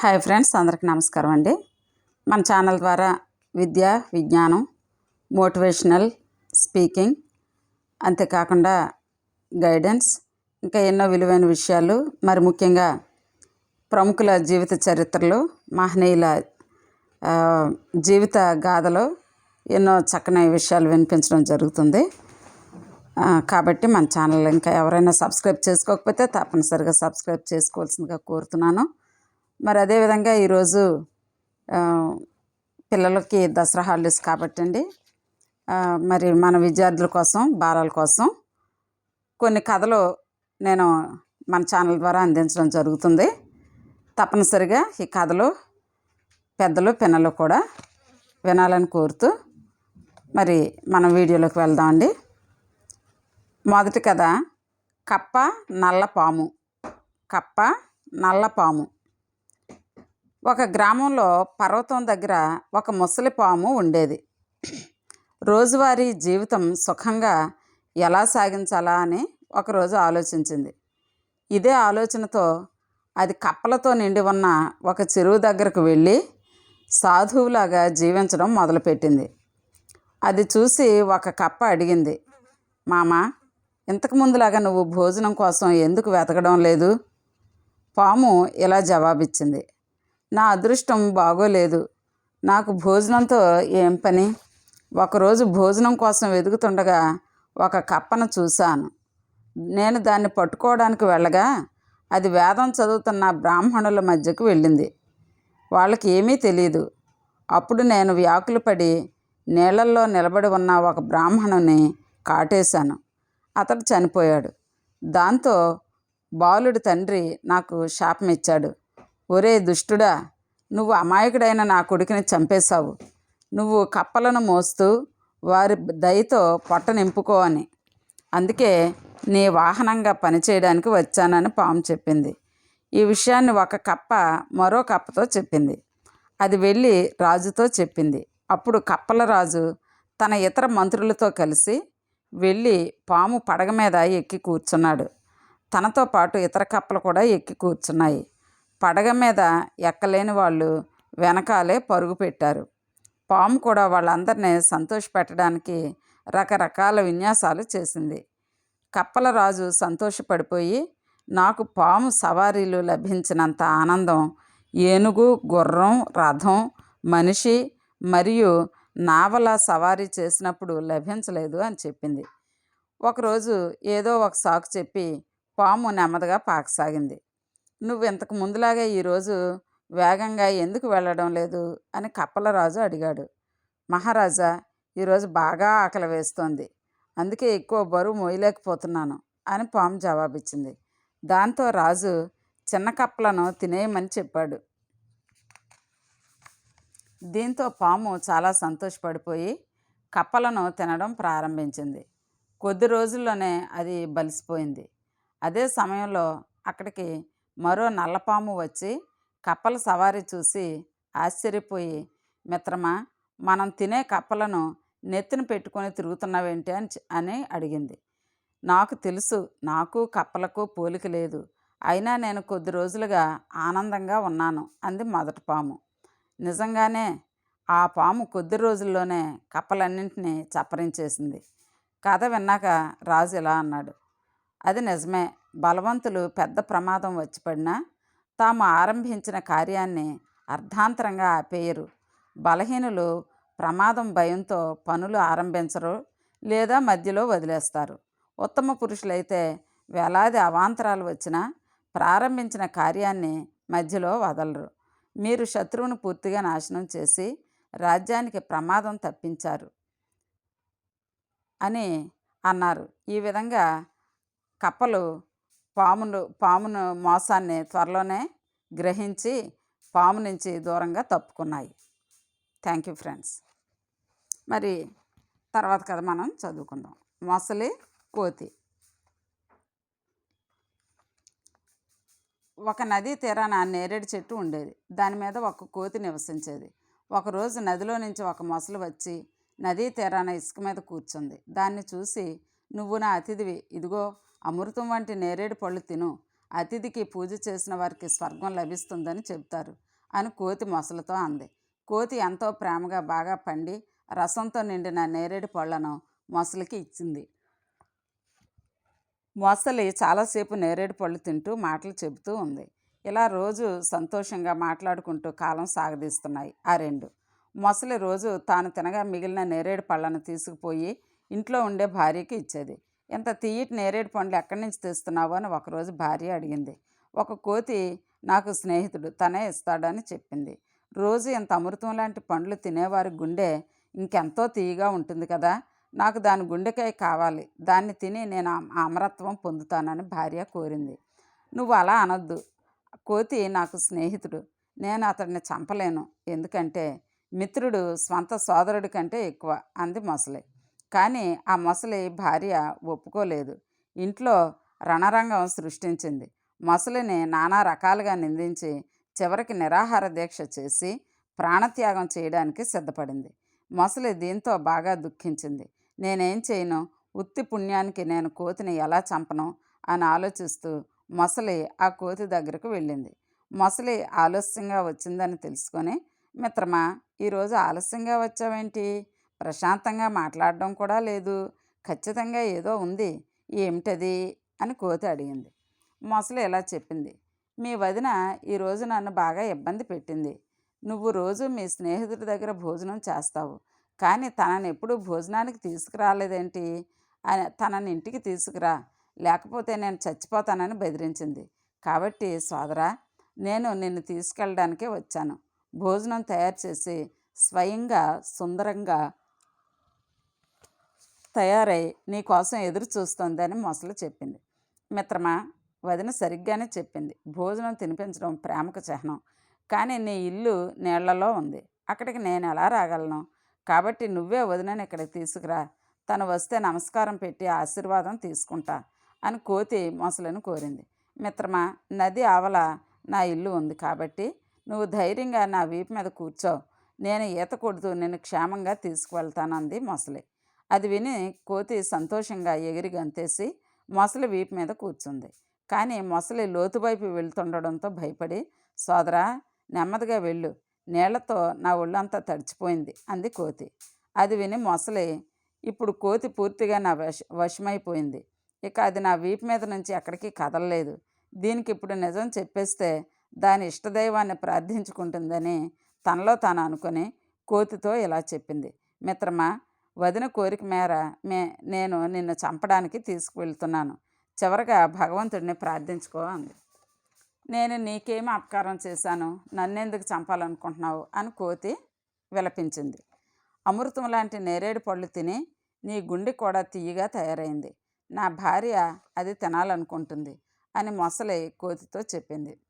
Hi friends అందరికీ నమస్కారం అండి. మన ఛానల్ ద్వారా విద్య విజ్ఞానం మోటివేషనల్ స్పీకింగ్ అంతేకాకుండా గైడెన్స్ ఇంకా ఎన్నో విలువైన విషయాలు మరి ముఖ్యంగా ప్రముఖుల జీవిత చరిత్రలు మహనీయుల జీవిత గాథలో ఎన్నో చక్కని విషయాలు వినిపించడం జరుగుతుంది. కాబట్టి మన ఛానల్ ఇంకా ఎవరైనా సబ్స్క్రైబ్ చేసుకోకపోతే తప్పనిసరిగా సబ్స్క్రైబ్ చేసుకోవాల్సిందిగా కోరుతున్నాను. మరి అదేవిధంగా ఈరోజు పిల్లలకి దసరా హాలిడేస్ కాబట్టి అండి మరి మన విద్యార్థుల కోసం బాలల కోసం కొన్ని కథలు నేను మన ఛానల్ ద్వారా అందించడం జరుగుతుంది. తప్పనిసరిగా ఈ కథలు పెద్దలు పిన్నలు కూడా వినాలని కోరుతూ మరి మన వీడియోలోకి వెళ్దామండి మొదటి కథ కప్ప నల్ల పాము. కప్ప నల్ల పాము. ఒక గ్రామంలో పర్వతం దగ్గర ఒక ముసలి పాము ఉండేది. రోజువారీ జీవితం సుఖంగా ఎలా సాగించాలా అని ఒకరోజు ఆలోచించింది. ఇదే ఆలోచనతో అది కప్పలతో నిండి ఉన్న ఒక చెరువు దగ్గరకు వెళ్ళి సాధువులాగా జీవించడం మొదలుపెట్టింది. అది చూసి ఒక కప్ప అడిగింది మామ ఇంతకు ముందులాగా నువ్వు భోజనం కోసం ఎందుకు వెతకడం లేదు? పాము ఇలా జవాబిచ్చింది నా అదృష్టం బాగోలేదు. నాకు భోజనంతో ఏం పని? ఒకరోజు భోజనం కోసం వెతుకుతుండగా ఒక కప్పను చూశాను. నేను దాన్ని పట్టుకోవడానికి వెళ్ళగా అది వేదం చదువుతున్న బ్రాహ్మణుల మధ్యకు వెళ్ళింది. వాళ్ళకి ఏమీ తెలియదు అప్పుడు నేను వ్యాకులు పడి నీళ్ళల్లో నిలబడి ఉన్న ఒక బ్రాహ్మణుని కాటేశాను. అతడు చనిపోయాడు. దాంతో బాలుడి తండ్రి నాకు శాపం ఇచ్చాడు ఒరే దుష్టుడా నువ్వు అమాయకుడైన నా కొడుకుని చంపేశావు. నువ్వు కప్పలను మోస్తూ వారి దయతో పొట్ట నింపుకో అని. అందుకే నీ వాహనంగా పనిచేయడానికి వచ్చానని పాము చెప్పింది. ఈ విషయాన్ని ఒక కప్ప మరో కప్పతో చెప్పింది. అది వెళ్ళి రాజుతో చెప్పింది. అప్పుడు కప్పల రాజు తన ఇతర మంత్రులతో కలిసి వెళ్ళి పాము పడగ మీద ఎక్కి కూర్చున్నాడు. తనతో పాటు ఇతర కప్పలు కూడా ఎక్కి కూర్చున్నాయి. పడగ మీద ఎక్కలేని వాళ్ళు వెనకాలే పరుగు పెట్టారు. పాము కూడా వాళ్ళందరినీ సంతోషపెట్టడానికి రకరకాల విన్యాసాలు చేసింది. కప్పల రాజు సంతోషపడిపోయి నాకు పాము సవారీలు లభించినంత ఆనందం ఏనుగు గుర్రం రథం మనిషి మరియు నావల సవారీ చేసినప్పుడు లభించలేదు అని చెప్పింది. ఒకరోజు ఏదో ఒక సాకు చెప్పి పాము నెమ్మదిగా పాకసాగింది. నువ్వు ఇంతకు ముందులాగే ఈరోజు వేగంగా ఎందుకు వెళ్ళడం లేదు? అని కప్పలరాజు అడిగాడు. మహారాజా ఈరోజు బాగా ఆకలి వేస్తోంది. అందుకే ఎక్కువ బరువు మోయలేకపోతున్నాను అని పాము జవాబిచ్చింది. దాంతో రాజు చిన్న కప్పలను తినేయమని చెప్పాడు. దీంతో పాము చాలా సంతోషపడిపోయి కప్పలను తినడం ప్రారంభించింది. కొద్ది రోజుల్లోనే అది బలిసిపోయింది. అదే సమయంలో అక్కడికి మరో నల్లపాము వచ్చి కప్పల సవారీ చూసి ఆశ్చర్యపోయి మిత్రమా మనం తినే కప్పలను నెత్తిన పెట్టుకొని తిరుగుతున్నావేంటి అని అని అడిగింది. నాకు తెలుసు నాకు కప్పలకు పోలిక లేదు. అయినా నేను కొద్ది రోజులుగా ఆనందంగా ఉన్నాను అంది మొదటి పాము. నిజంగానే ఆ పాము కొద్ది రోజుల్లోనే కప్పలన్నింటినీ చప్పరించేసింది. కథ విన్నాక రాజు ఇలా అన్నాడు. అది నిజమే బలవంతులు పెద్ద ప్రమాదం వచ్చి పడినా తాము ఆరంభించిన కార్యాన్ని అర్ధాంతరంగా ఆపేయరు. బలహీనులు ప్రమాదం భయంతో పనులు ఆరంభించరు లేదా మధ్యలో వదిలేస్తారు. ఉత్తమ పురుషులైతే వేలాది అవాంతరాలు వచ్చినా ప్రారంభించిన కార్యాన్ని మధ్యలో వదలరు. మీరు శత్రువును పూర్తిగా నాశనం చేసి రాజ్యానికి ప్రమాదం తప్పించారు అని అన్నారు. ఈ విధంగా కప్పలు పాములు పామును మోసాన్ని త్వరలోనే గ్రహించి పాము నుంచి దూరంగా తప్పుకున్నాయి. Thank you friends. మరి తర్వాత కథ మనం చదువుకుందాం. మొసలి కోతి. ఒక నదీ తీరాన నేరేడు చెట్టు ఉండేది. దాని మీద ఒక కోతి నివసించేది. ఒకరోజు నదిలో నుంచి ఒక మొసలు వచ్చి నదీ తీరాన ఇసుక మీద కూర్చుంది. దాన్ని చూసి నువ్వు నా అతిథివి. ఇదిగో అమృతం వంటి నేరేడు పళ్ళు తిను. అతిథికి పూజ చేసిన వారికి స్వర్గం లభిస్తుందని చెబుతారు అని కోతి మొసలితో అంది. కోతి ఎంతో ప్రేమగా బాగా పండి రసంతో నిండిన నేరేడు పళ్ళను మొసలికి ఇచ్చింది. మొసలి చాలాసేపు నేరేడు పళ్ళు తింటూ మాటలు చెబుతూ ఉంది. ఇలా రోజు సంతోషంగా మాట్లాడుకుంటూ కాలం సాగదీస్తున్నాయి ఆ రెండు. మొసలి రోజు తాను తినగా మిగిలిన నేరేడు పళ్ళను తీసుకుపోయి ఇంట్లో ఉండే భార్యకి ఇచ్చేది. ఇంత తీయటి నేరేడు పండ్లు ఎక్కడి నుంచి తెస్తున్నావు అని ఒకరోజు భార్య అడిగింది. ఒక కోతి నాకు స్నేహితుడు తనే ఇస్తాడని చెప్పింది. రోజు ఇంత అమృతం లాంటి పండ్లు తినేవారి గుండె ఇంకెంతో తీయగా ఉంటుంది కదా. నాకు దాని గుండెకాయ కావాలి. దాన్ని తిని నేను ఆ అమరత్వం పొందుతానని భార్య కోరింది. నువ్వు అలా అనొద్దు. కోతి నాకు స్నేహితుడు. నేను అతడిని చంపలేను. ఎందుకంటే మిత్రుడు స్వంత సోదరుడి కంటే ఎక్కువ అంది మొసలి. కానీ ఆ మొసలి భార్య ఒప్పుకోలేదు. ఇంట్లో రణరంగం సృష్టించింది. మొసలిని నానా రకాలుగా నిందించి చివరికి నిరాహార దీక్ష చేసి ప్రాణత్యాగం చేయడానికి సిద్ధపడింది. మొసలి దీంతో బాగా దుఃఖించింది. నేనేం చేయను? ఉత్తి పుణ్యానికి నేను కోతిని ఎలా చంపను? అని ఆలోచిస్తూ మొసలి ఆ కోతి దగ్గరకు వెళ్ళింది. మొసలి ఆలస్యంగా వచ్చిందని తెలుసుకొని మిత్రమా ఈరోజు ఆలస్యంగా వచ్చావేంటి? ప్రశాంతంగా మాట్లాడడం కూడా లేదు. ఖచ్చితంగా ఏదో ఉంది. ఏమిటది? అని కోతి అడిగింది. మొసలి ఇలా చెప్పింది. మీ వదిన ఈరోజు నన్ను బాగా ఇబ్బంది పెట్టింది. నువ్వు రోజు మీ స్నేహితుడి దగ్గర భోజనం చేస్తావు. కానీ తనని ఎప్పుడూ భోజనానికి తీసుకురాలేదేంటి? అని తనని ఇంటికి తీసుకురా. లేకపోతే నేను చచ్చిపోతానని బెదిరించింది. కాబట్టి సోదరా నేను నిన్ను తీసుకెళ్ళడానికే వచ్చాను. భోజనం తయారు చేసి స్వయంగా సుందరంగా తయారై నీ కోసం ఎదురు చూస్తోందని మొసలు చెప్పింది. మిత్రమా వదిన సరిగ్గానే చెప్పింది. భోజనం తినిపించడం ప్రేమకు చిహ్నం. కానీ నీ ఇల్లు నీళ్ళలో ఉంది. అక్కడికి నేను ఎలా రాగలను? కాబట్టి నువ్వే వదినని ఇక్కడికి తీసుకురా. తను వస్తే నమస్కారం పెట్టి ఆశీర్వాదం తీసుకుంటా అని కోతి మొసలను కోరింది. మిత్రమా నది ఆవల నా ఇల్లు ఉంది కాబట్టి నువ్వు ధైర్యంగా నా వీపు మీద కూర్చో. నేను ఈత కొడుతూ నేను క్షేమంగా తీసుకువెళ్తానంది మొసలి. అది విని కోతి సంతోషంగా ఎగిరి గంతేసి మొసలి వీపు మీద కూర్చుంది. కానీ మొసలి లోతువైపు వెళ్తుండడంతో భయపడి సోదరా నెమ్మదిగా వెళ్ళు. నీళ్ళతో నా ఒళ్ళంతా తడిచిపోయింది అంది కోతి. అది విని మొసలి ఇప్పుడు కోతి పూర్తిగా నా వశ వశమైపోయింది. ఇక అది నా వీపు మీద నుంచి ఎక్కడికి కదలలేదు. దీనికి ఇప్పుడు నిజం చెప్పేస్తే దాని ఇష్టదైవాన్ని ప్రార్థించుకుంటుందని తనలో తాను అనుకుని కోతితో ఇలా చెప్పింది. మిత్రమా వదిన కోరిక మేర మే నేను నిన్ను చంపడానికి తీసుకువెళ్తున్నాను. చివరగా భగవంతుడిని ప్రార్థించుకో అంది. నేను నీకేమి అపకారం చేశాను? నన్నెందుకు చంపాలనుకుంటున్నావు? అని కోతి విలపించింది. అమృతం లాంటి నేరేడు పళ్ళు తిని నీ గుండె కూడా తీయగా తయారైంది. నా భార్య అది తినాలనుకుంటుంది అని మొసలి కోతితో చెప్పింది.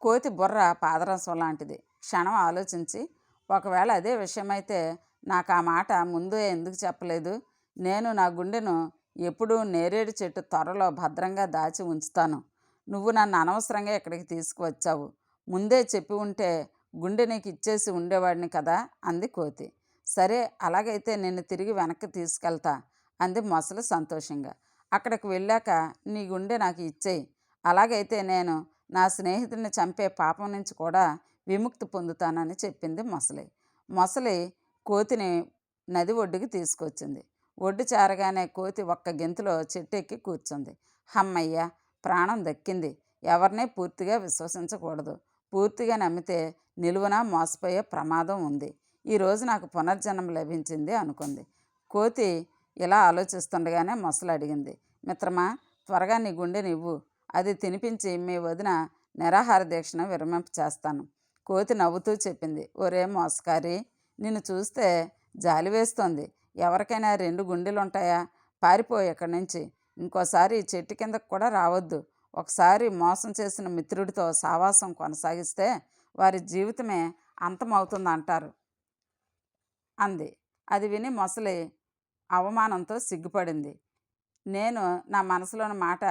కోతి బుర్ర పాదరసం లాంటిది. క్షణం ఆలోచించి ఒకవేళ అదే విషయమైతే నాకు ఆ మాట ముందే ఎందుకు చెప్పలేదు? నేను నా గుండెను ఎప్పుడూ నేరేడు చెట్టు త్వరలో భద్రంగా దాచి ఉంచుతాను. నువ్వు నన్ను అనవసరంగా ఇక్కడికి తీసుకువచ్చావు. ముందే చెప్పి ఉంటే గుండె నీకు ఇచ్చేసి ఉండేవాడిని కదా? అంది కోతి. సరే అలాగైతే నిన్ను తిరిగి వెనక్కి తీసుకెళ్తా అంది మొసలు సంతోషంగా. అక్కడికి వెళ్ళాక నీ గుండె నాకు ఇచ్చేయి. అలాగైతే నేను నా స్నేహితుడిని చంపే పాపం నుంచి కూడా విముక్తి పొందుతానని చెప్పింది మొసలి. మొసలి కోతిని నది ఒడ్డుకి తీసుకొచ్చింది. ఒడ్డు చేరగానే కోతి ఒక్క గెంతులో చెట్టు ఎక్కి కూర్చుంది. హమ్మయ్య ప్రాణం దక్కింది. ఎవరినే పూర్తిగా విశ్వసించకూడదు. పూర్తిగా నమ్మితే నిలువున మోసపోయే ప్రమాదం ఉంది. ఈరోజు నాకు పునర్జన్మ లభించింది అనుకుంది. కోతి ఇలా ఆలోచిస్తుండగానే మొసలు అడిగింది మిత్రమా త్వరగా నీ గుండె నివ్వు. అది తినిపించి మీ వదిన నిరాహార దీక్షను విరమింప చేస్తాను కోతి నవ్వుతూ చెప్పింది. ఒరే మోసకారి నిన్ను చూస్తే జాలి వేస్తోంది. ఎవరికైనా రెండు గుండెలుంటాయా? పారిపోయి ఇక్కడి నుంచి ఇంకోసారి చెట్టు కిందకు కూడా రావద్దు. ఒకసారి మోసం చేసిన మిత్రుడితో సావాసం కొనసాగిస్తే వారి జీవితమే అంతమవుతుందంటారు. అంది. అది విని మొసలి అవమానంతో సిగ్గుపడింది. నేను నా మనసులోని మాట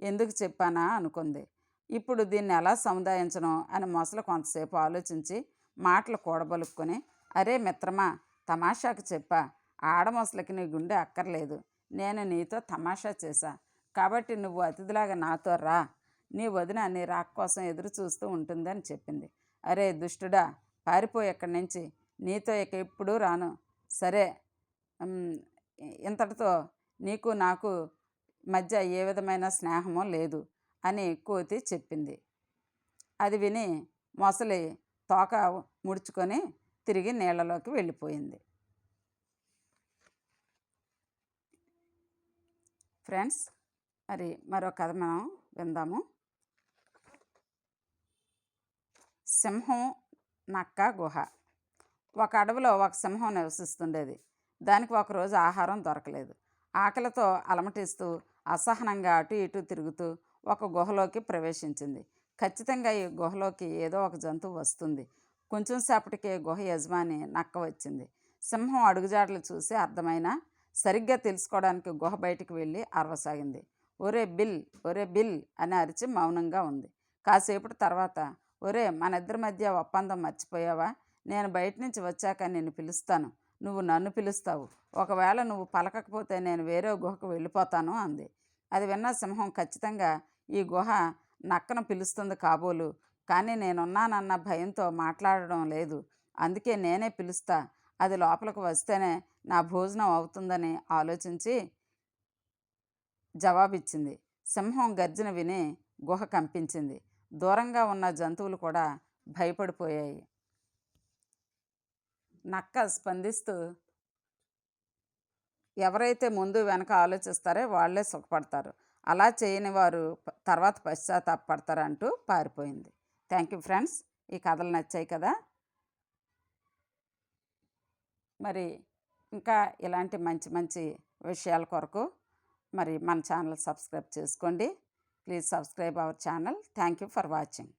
ఎందుకు చెప్పానా అనుకుంది. ఇప్పుడు దీన్ని ఎలా సముదాయించను? అని మొసలు కొంతసేపు ఆలోచించి మాటలు కూడబలుక్కొని అరే మిత్రమా తమాషాకు చెప్పా ఆడమొసలకి నీ గుండె అక్కర్లేదు. నేను నీతో తమాషా చేశా. కాబట్టి నువ్వు అతిథిలాగా నాతో రా. నీ వదిన నీ రాక్ కోసం ఎదురు చూస్తూ ఉంటుందని చెప్పింది. అరే దుష్టుడా పారిపోయి ఎక్కడి నుంచి? నీతో ఇక ఎప్పుడూ రాను. సరే ఇంతటితో నీకు నాకు మధ్య ఏ విధమైన స్నేహమో లేదు అని కోతి చెప్పింది. అది విని మొసలి తోక ముడుచుకొని తిరిగి నీళ్ళలోకి వెళ్ళిపోయింది. ఫ్రెండ్స్ మరి మరో కథ మనం విందాము. సింహం నక్క గుహ. ఒక అడవిలో ఒక సింహం నివసిస్తుండేది. దానికి ఒకరోజు ఆహారం దొరకలేదు. ఆకలితో అలమటిస్తూ అసహనంగా అటు ఇటు తిరుగుతూ ఒక గుహలోకి ప్రవేశించింది. ఖచ్చితంగా ఈ గుహలోకి ఏదో ఒక జంతువు వస్తుంది. కొంచెం సేపటికే గుహ యజమాని నక్క వచ్చింది. సింహం అడుగుజాడలు చూసి అర్థమైనా సరిగ్గా తెలుసుకోవడానికి గుహ బయటికి వెళ్ళి అరవసాగింది. ఒరే బిల్ ఒరే బిల్ అని అరిచి మౌనంగా ఉంది. కాసేపటి తర్వాత ఒరే మన ఇద్దరి మధ్య ఒప్పందం మర్చిపోయావా? నేను బయట నుంచి వచ్చాక నిన్ను పిలుస్తాను. నువ్వు నన్ను పిలుస్తావు. ఒకవేళ నువ్వు పలకకపోతే నేను వేరే గుహకు వెళ్ళిపోతాను అంది. అది విన్న సింహం ఖచ్చితంగా ఈ గుహ నక్కను పిలుస్తుంది కాబోలు. కానీ నేనున్నానన్న భయంతో మాట్లాడడం లేదు. అందుకే నేనే పిలుస్తా. అది లోపలికి వస్తేనే నా భోజనం అవుతుందని ఆలోచించి జవాబిచ్చింది. సింహం గర్జన విని గుహ కంపించింది. దూరంగా ఉన్న జంతువులు కూడా భయపడిపోయాయి. నక్క స్పందిస్తూ ఎవరైతే ముందు వెనక ఆలోచిస్తారో వాళ్ళే సుఖపడతారు. అలా చేయని వారు తర్వాత పశ్చాత్తాపడతారంటూ పారిపోయింది. Thank you friends. ఈ కథలు నచ్చాయి కదా. మరి ఇంకా ఇలాంటి మంచి మంచి విషయాల కొరకు మరి మన ఛానల్ సబ్స్క్రైబ్ చేసుకోండి. Please subscribe our channel. Thank you for watching.